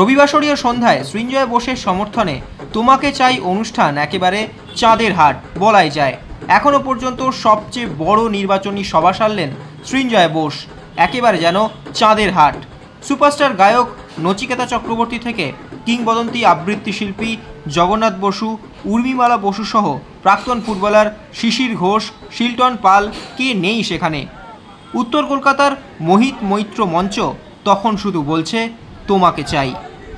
রবিবাসরীয় সন্ধ্যায় সৃঞ্জয় বোসের সমর্থনে তোমাকে চাই অনুষ্ঠান একেবারে চাঁদের হাট, বলাই যায়। এখনও পর্যন্ত সবচেয়ে বড় নির্বাচনী সভা সারলেন সৃঞ্জয় বোস, একেবারে যেন চাঁদের হাট। সুপারস্টার গায়ক নচিকেতা চক্রবর্তী থেকে কিংবদন্তি আবৃত্তি শিল্পী জগন্নাথ বসু, উর্মিমালা বসু সহ প্রাক্তন ফুটবলার শিশির ঘোষ, শিলটন পাল, কে নেই সেখানে? উত্তর কলকাতার মোহিত মৈত্র মঞ্চ তখন শুধু বলছে, তোমাকে চাই।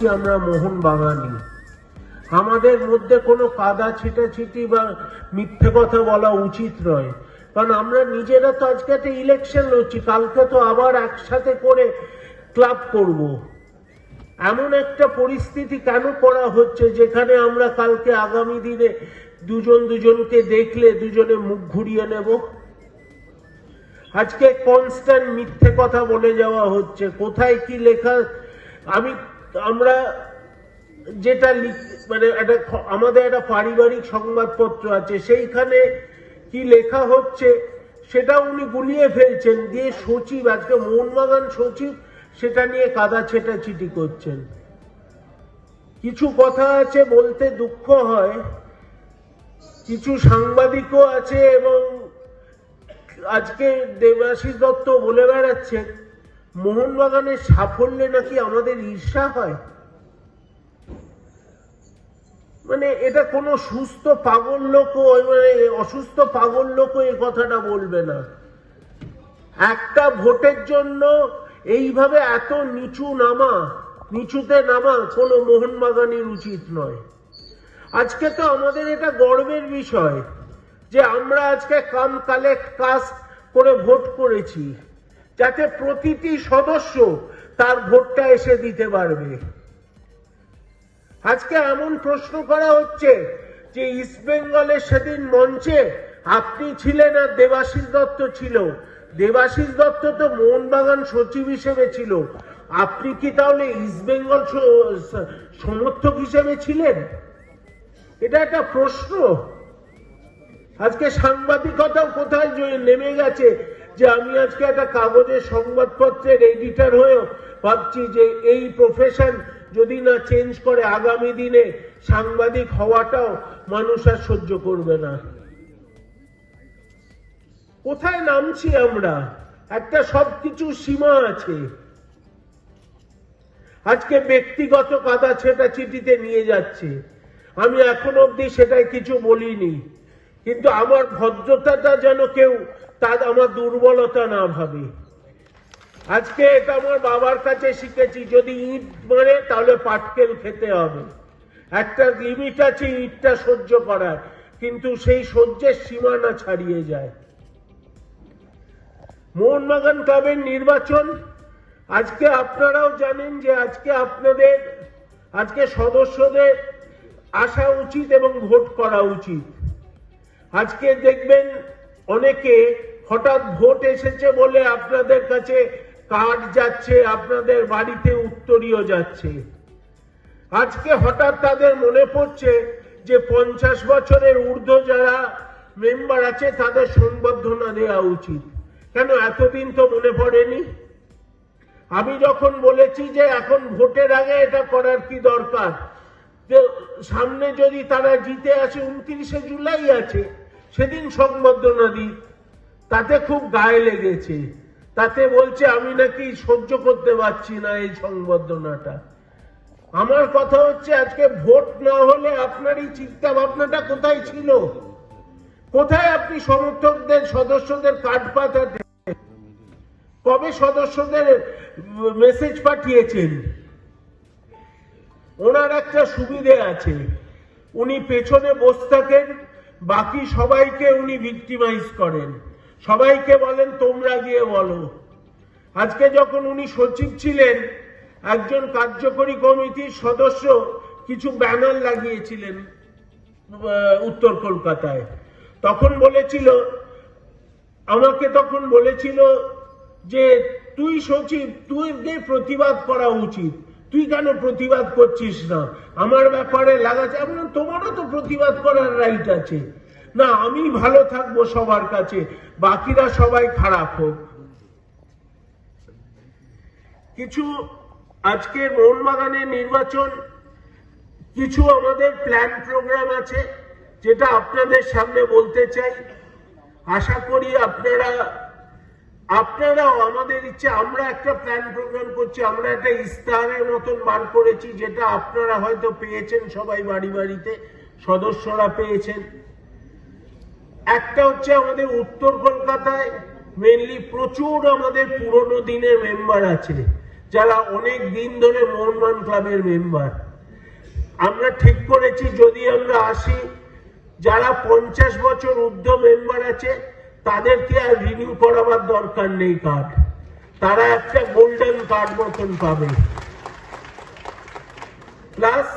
যে আমরা মোহন বাগানি। আমাদের মধ্যে কোনো কাদা ছিটাছিটি বা মিথ্যে কথা বলা উচিত নয়। কারণ আমরা নিজেরা তো আজকে একটা ইলেকশন লড়ছি, কালকে তো আবার একসাথে করে ক্লাব করব। এমন একটা পরিস্থিতি কেন করা হচ্ছে যেখানে আমরা কালকে আগামী দিনে দুজন দুজনকে দেখলে দুজনে মুখ ঘুরিয়ে নেব? আজকে কনস্ট্যান্ট মিথ্যে কথা বলে যাওয়া হচ্ছে। কোথায় কি লেখা আমি আমরা যেটা মানে একটা আমাদের একটা পারিবারিক সংবাদপত্র আছে, সেইখানে কি লেখা হচ্ছে সেটা উনি গুলিয়ে ফেলছেন, দিয়ে সচিব, আজকে মোহনবাগান সচিব, সেটা নিয়ে কাদা ছেটাছিটি করছেন। কিছু কথা আছে বলতে দুঃখ হয়, কিছু সাংবাদিকও আছে এবং আজকে দেবাশিস দত্ত বলে বেড়াচ্ছেন মোহনবাগানের সাফল্যে নাকি আমাদের ঈর্ষা হয়? মানে এটা কোনো সুস্থ পাগল লোক মানে অসুস্থ পাগল লোক এই কথাটা বলবে না। একটা ভোটের জন্য এইভাবে এত নিচু নামা, নিচুতে নামা কোনো মোহনবাগানের উচিত নয়। আজকে তো আমাদের এটা গর্বের বিষয় যে আমরা আজকে কাম কালেক্ট কাস্ট করে ভোট করেছি। যাতে প্রতিটি সদস্য তার ভোটটা এসে দিতে পারবে। আজকে এমন প্রশ্ন করা হচ্ছে যে ইস্ট বেঙ্গলের সেদিন মঞ্চে আপনি ছিলেন আর দেবাশিস দত্ত ছিল। দেবাশিস দত্ত তো মোহনবাগান সচিব হিসেবে ছিল। আপনি কি তাহলে ইস্ট বেঙ্গল সমর্থক হিসেবে ছিলেন? এটা একটা প্রশ্ন। আজকে সাংবাদিকতাও কোথায় নেমে গেছে? যে আমি আজকে একটা কাগজের সংবাদপত্রের এডিটর হয়েও ভাবছি যে এই প্রফেশন যদি না চেঞ্জ করে আগামী দিনে, সাংবাদিক হওয়াটাও মানুষ আর সহ্য করবে না। কোথায় নামছি আমরা? একটা সবকিছু সীমা আছে। আজকে ব্যক্তিগত কাদা ছেটা চিঠিতে নিয়ে যাচ্ছে। আমি এখন অবধি সেটাই কিছু বলিনি। কিন্তু আমার ভদ্রতাটা যেন কেউ তার আমার দুর্বলতা না ভাবে আজকে এটা আমার বাবার কাছে শিখেছি, যদি ইট মারে তাহলে পাটকেল খেতে হবে। একটা লিমিট আছে ইটটা সহ্য করার, কিন্তু সেই সহ্যের সীমানা ছাড়িয়ে যায়। মোহনবাগান ক্লাবের নির্বাচন, আজকে আপনারাও জানেন যে আজকে আপনাদের, আজকে সদস্যদের আসা উচিত এবং ভোট করা উচিত। আজকে দেখবেন অনেকে হঠাৎ ভোট এসেছে বলে আপনাদের কাছে কার্ড যাচ্ছে, আপনাদের বাড়িতে উত্তরীয় যাচ্ছে। আজকে হঠাৎ তাদের মনে পড়ছে যে পঞ্চাশ বছরের ঊর্ধ্ব যারা মেম্বার আছে, তাদের সংবর্ধনা দেওয়া উচিত। কেন এতদিন তো মনে পড়েনি? আমি যখন বলেছি যে এখন ভোটের আগে এটা করার কি দরকার সামনে যদি তারা জিতে আসে, উনত্রিশে জুলাই আছে, সেদিন সংবর্ধনা দিই। তাতে খুব গায়ে লেগেছে। তাতে বলছে, আমি নাকি সহ্য করতে পারছি না এই সংবর্ধনাটা। আমার কথা হচ্ছে, আজকে ভোট না হলে আপনার এই চিন্তা ভাবনাটা কোথায় ছিল? কোথায় আপনি সমর্থকদের, সদস্যদের কার্ড পাঠাতে কবে সদস্যদের মেসেজ পাঠিয়েছেন? ওনার একটা সুবিধে আছে। উনি পেছনে বসে থাকেন, বাকি সবাইকে উনি ভিক্টিমাইজ করেন। সবাইকে বলেন, তোমরা গিয়ে বলো। আজকে যখন উনি সচিব ছিলেন, একজন কার্যকরী কমিটির সদস্য কিছু ব্যানার লাগিয়েছিলেন উত্তর কলকাতায়। তখন বলেছিল, আমাকে তখন বলেছিল যে, তুই সচিব, তুই গিয়ে প্রতিবাদ করা উচিত? তুই কেন প্রতিবাদ করছিস না? আমার ব্যাপারে লাগাচ্ছে আমি তোমারও তো প্রতিবাদ করার রাইট আছে। না, আমি ভালো থাকব সবার কাছে, বাকিরা সবাই খারাপ হোক। কিছু আজকের মোহনবাগানের নির্বাচন, কিছু আমাদের প্ল্যান প্রোগ্রাম আছে, যেটা আপনাদের সামনে বলতে চাই। আশা করি আপনারা, আপনারাও আমাদের ইচ্ছে, আমরা একটা প্ল্যান প্রোগ্রাম করছি, আমরা একটা ইস্তাহারের মতন বার করেছি, যেটা আপনারা হয়তো পেয়েছেন সবাই বাড়ি বাড়িতে, সদস্যরা পেয়েছেন। একটা হচ্ছে আমাদের উত্তর কলকাতায় মেনলি প্রচুর আমাদের পুরনো দিনের মেম্বার আছে, যারা অনেক দিন ধরে মোহনবাগান ক্লাবের মেম্বার আমরা ঠিক করেছি, যদি আমরা আসি, যারা পঞ্চাশ বছর ঊর্ধ্ব মেম্বার আছে, তাদেরকে আর রিনিউ করাবার দরকার নেই কার্ড তারা একটা গোল্ডেন কার্ড মতন পাবে। প্লাস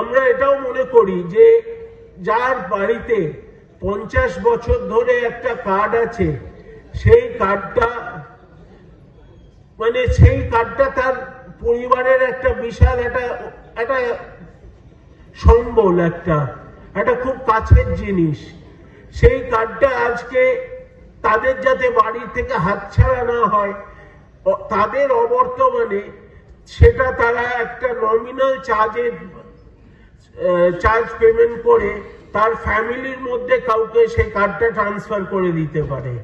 আমরা এটাও মনে করি যে, যার বাড়িতে পঞ্চাশ বছর ধরে একটা কার্ড আছে। সেই কার্ডটা মানে সেই কার্ডটা তার পরিবারের একটা বিশাল একটা একটা সম্বল একটা একটা খুব কাছের জিনিস। সেই কার্ডটা আজকে তাদের যাতে বাড়ি থেকে হাতছাড়া না হয় তাদের অবর্তমানে সেটা তারা একটা নমিনাল চার্জের চার্জ পেমেন্ট করে তার ফ্যামিলির মধ্যে কাউকে সেই কার্ডটা ট্রান্সফার করে দিতে পারে,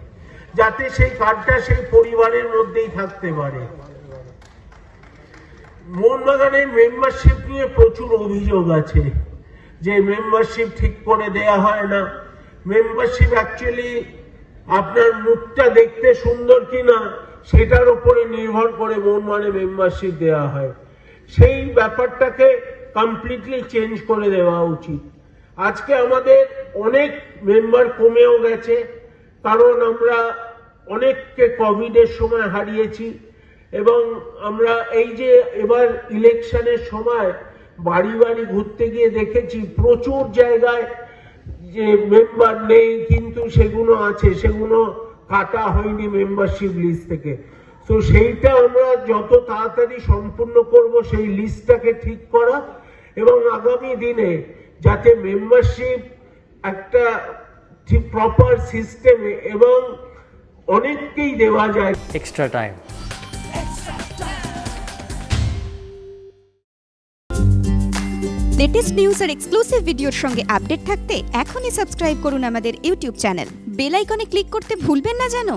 যাতে সেই কার্ডটা সেই পরিবারের মধ্যেই থাকতে পারে। মোহনবাগানের মেম্বারশিপ নিয়ে প্রচুর অভিযোগ আছে, যে মেম্বারশিপ ঠিক করে দেয়া হয় না। মেম্বারশিপ অ্যাকচুয়ালি আপনার মুখটা দেখতে সুন্দর কিনা, সেটার উপরে নির্ভর করে মোহনবাগানে মেম্বারশিপ দেওয়া হয়। সেই ব্যাপারটাকে কমপ্লিটলি চেঞ্জ করে দেওয়া উচিত। আজকে আমাদের অনেক মেম্বার কমেও গেছে, কারণ আমরা অনেককে কোভিডের সময় হারিয়েছি এবং আমরা এই যে এবার ইলেকশনের সময় বাড়ি বাড়ি ঘুরতে গিয়ে দেখেছি প্রচুর জায়গায় যে মেম্বার নেই, কিন্তু সেগুলো আছে, সেগুলো কাটা হয়নি মেম্বারশিপ লিস্ট থেকে। তো সেইটা আমরা যত তাড়াতাড়ি সম্পূর্ণ করব সেই লিস্টটাকে ঠিক করা এবং আগামী দিনে যাতে মেম্বারশিপ একটা ঠিক প্রপার সিস্টেমে এবং অনেককেই দেওয়া যায়। এক্সট্রা টাইম লেটেস্ট নিউজ আর এক্সক্লুসিভ ভিডিওর সঙ্গে আপডেট থাকতে এখনই সাবস্ক্রাইব করুন আমাদের ইউটিউব চ্যানেল বেল আইকনে ক্লিক করতে ভুলবেন না জানো